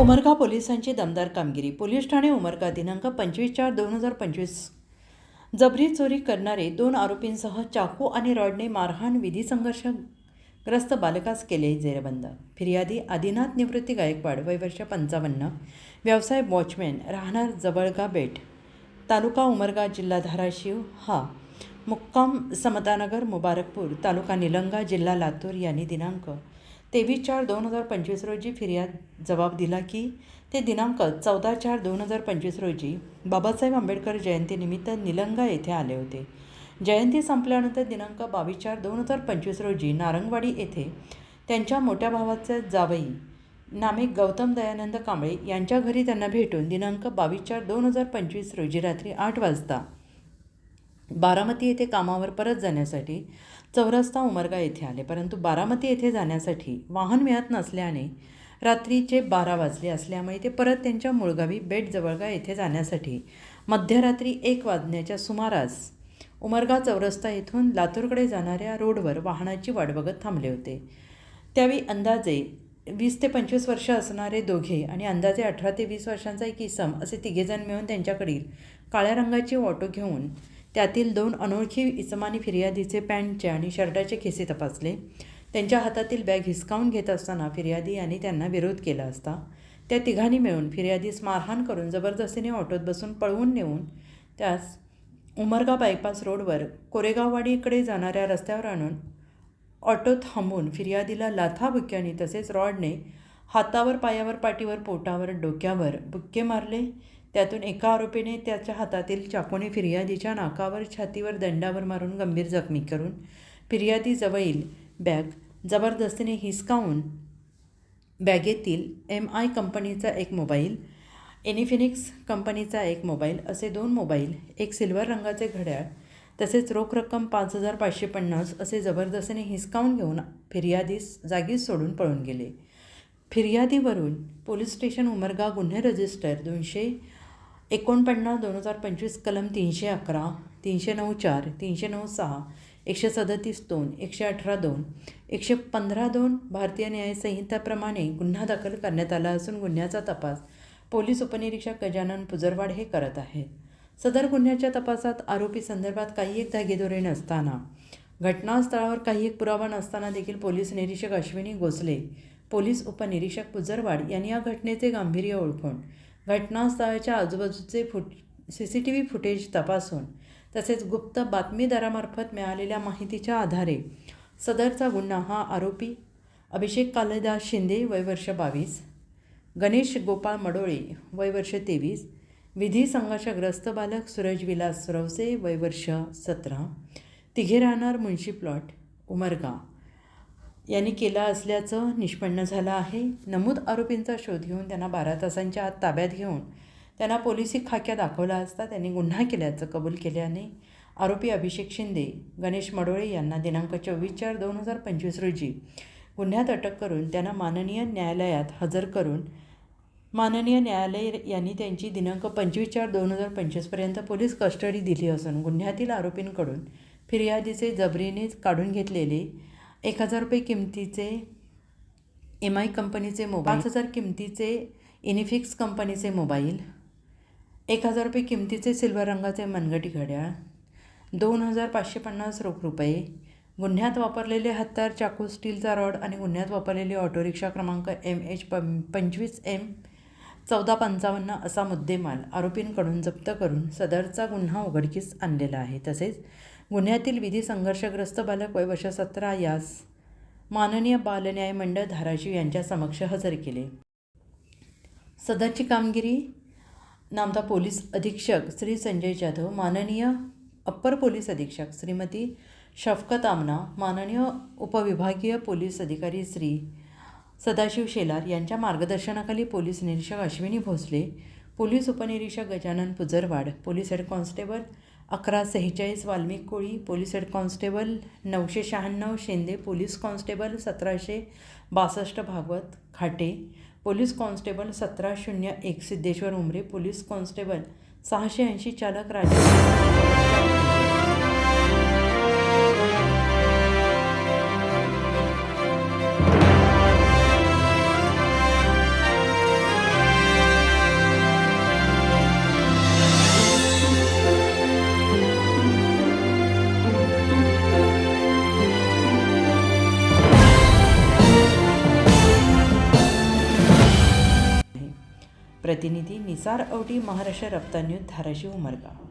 उमरगा पोलिसांची दमदार कामगिरी. पोलीस ठाणे उमरगा दिनांक पंचवीस चार दोन हजार पंचवीस. जबरी चोरी करणारे दोन आरोपींसह चाकू आणि रॉडने मारहाण विधी संघर्षग्रस्त बालकास केले जेरबंद. फिर्यादी आदिनाथ निवृत्ती गायकवाड वय वर्ष पंचावन्न. व्यवसाय वॉचमॅन राहणार जवळगा बेट. तालुका उमरगा जिल्हा धाराशिव हा. मुक्काम समतानगर मुबारकपूर तालुका निलंगा जिल्हा लातूर यांनी दिनांक तेवीस चार दोन हजार पंचवीस रोजी फिर्याद जबाब दिला की ते दिनांक चौदा चार दोन हजार पंचवीस रोजी बाबासाहेब आंबेडकर जयंतीनिमित्त निलंगा येथे आले होते. जयंती संपल्यानंतर दिनांक बावीस चार दोन हजार पंचवीस रोजी नारंगवाडी येथे त्यांच्या मोठ्या भावाचे जावई नामे गौतम दयानंद कांबळे यांच्या घरी त्यांना भेटून दिनांक बावीस चार दोन हजार पंचवीस रोजी रात्री आठ वाजता बारामती येथे कामावर परत जाण्यासाठी चौरस्ता उमरगा येथे आले. परंतु बारामती येथे जाण्यासाठी वाहन मिळत नसल्याने रात्रीचे बारा वाजले असल्यामुळे ते परत त्यांच्या मुळगावी बेटजवळगा येथे जाण्यासाठी मध्यरात्री एक वाजण्याच्या सुमारास उमरगा चौरस्ता येथून लातूरकडे जाणाऱ्या रोडवर वाहनाची वाट बघत थांबले होते. त्यावेळी अंदाजे वीस ते पंचवीस वर्ष असणारे दोघे आणि अंदाजे अठरा ते वीस वर्षांचा एक इसम असे तिघेजण मिळून त्यांच्याकडील काळ्या रंगाची ऑटो घेऊन त्यातील दोन अनोळखी इसमानी फिर्यादीचे पॅन्टचे आणि शर्टाचे खिसे तपासले. त्यांच्या हातातील बॅग हिसकावून घेत असताना फिर्यादी यांनी त्यांना विरोध केला असता. त्या तिघांनी मिळून फिर्यादीस मारहाण करून जबरदस्तीने ऑटोत बसून पळवून नेऊन त्यास उमरगा बायपास रोडवर कोरेगाववाडीकडे जाणाऱ्या रस्त्यावर आणून ऑटो थांबून फिर्यादीला लाथा बुक्क्याने तसेच रॉडने हातावर पायावर पाठीवर पोटावर डोक्यावर बुक्के मारले. त्यातून एका आरोपीने त्याच्या हातातील चाकूने फिर्यादीच्या नाकावर छातीवर दंडावर मारून गंभीर जखमी करून फिर्यादी जवळील बॅग जबरदस्तीने हिसकावून बॅगेतील एम आय कंपनीचा एक मोबाईल एनिफिनिक्स कंपनीचा एक मोबाईल असे दोन मोबाईल एक सिल्वर रंगाचे घड्याळ तसेच रोख रक्कम पाच हजार पाचशे पन्नास असे जबरदस्तीने हिसकावून घेऊन फिर्यादीस जागीच सोडून पळून गेले. फिर्यादीवरून पोलीस स्टेशन उमरगा गुन्हे रजिस्टर दोनशे एकोणपन्नास दोन हजार पंचवीस कलम तीनशे अकरा तीनशे नऊ चार तीनशे नऊ सहा एकशे सदतीस दोन एकशे अठरा दोन एकशे पंधरा दोन भारतीय न्याय संहिताप्रमाणे गुन्हा दाखल करण्यात आला असून गुन्ह्याचा तपास पोलीस उपनिरीक्षक गजानन पुजरवाड हे करत आहेत. सदर गुन्ह्याच्या तपासात आरोपी संदर्भात काही एक धागेदोरे नसताना घटनास्थळावर काही एक पुरावा नसताना देखील पोलीस निरीक्षक अश्विनी गोसले पोलीस उपनिरीक्षक पुजरवाड यांनी या घटनेचे गांभीर्य ओळखून घटनास्थळाच्या आजूबाजूचे foot C C T V footage तपासून तसेच गुप्त बातमीदारामार्फत मिळालेल्या माहितीच्या आधारे सदरचा गुन्हा हा आरोपी अभिषेक कालिदास शिंदे वय वर्ष बावीस गणेश गोपाळ मडोळे वय वर्ष तेवीस विधी संघर्षग्रस्त बालक सूरज विलास सुरवसे वय वर्ष सतरा तिघे राहणार मुन्शी प्लॉट उमरगा. यांनी केला असल्याचं निष्पन्न झालं आहे. नमूद आरोपींचा शोध घेऊन त्यांना बारा तासांच्या आत ताब्यात घेऊन त्यांना पोलिसी खाक्या दाखवला असता त्यांनी गुन्हा केल्याचं कबूल केल्याने आरोपी अभिषेक शिंदे गणेश मडोळे यांना दिनांक चोवीस चार दोन हजार पंचवीस रोजी गुन्ह्यात अटक करून त्यांना माननीय न्यायालयात हजर करून माननीय न्यायालय यांनी त्यांची दिनांक पंचवीस चार दोन हजार पंचवीसपर्यंत पोलीस कस्टडी दिली असून गुन्ह्यातील आरोपींकडून फिर्यादीचे जबरीने काढून घेतलेले एक हजार रुपये किमतीचे एम आय कंपनीचे मोबाईल पाच हजार किमतीचे इनिफिक्स कंपनीचे मोबाईल एक हजार रुपये किमतीचे सिल्वर रंगाचे मनगटी घड्याळ दोन हजार पाचशे पन्नास रोख रुपये गुन्ह्यात वापरलेले हत्यार चाकू स्टीलचा रॉड आणि गुन्ह्यात वापरलेली ऑटो रिक्षा क्रमांक एम एच पं पंचवीस एम चौदा पंचावन्न असा मुद्देमाल आरोपींकडून जप्त करून सदरचा गुन्हा उघडकीस आणलेला आहे. तसेच गुन्ह्यातील विधी संघर्षग्रस्त बालक वयवश सतरा यास माननीय बालन्याय मंडळ धाराशिव यांच्या समक्ष हजर केले. सदरची कामगिरी नामदा पोलीस अधीक्षक श्री संजय जाधव माननीय अप्पर पोलीस अधीक्षक श्रीमती शफकत आमना माननीय उपविभागीय पोलीस अधिकारी श्री सदाशिव शेलार यांच्या मार्गदर्शनाखाली पोलीस निरीक्षक अश्विनी भोसले पोलीस उपनिरीक्षक Gajanan Pujarwad police head constable अकरा सेहेचाळीस Valmik Koli police head constable नऊशे शहाण्णव शेंदे पोलीस कॉन्स्टेबल सतराशे बासष्ट भागवत खाटे पोलीस कॉन्स्टेबल सतरा शून्य एक सिद्धेश्वर उमरे पोलीस कॉन्स्टेबल सहाशे ऐंशी चालक राजे प्रतिनिधी निसार अवटी महाराष्ट्र रफ्तान्यूज धाराशिव उमरगा.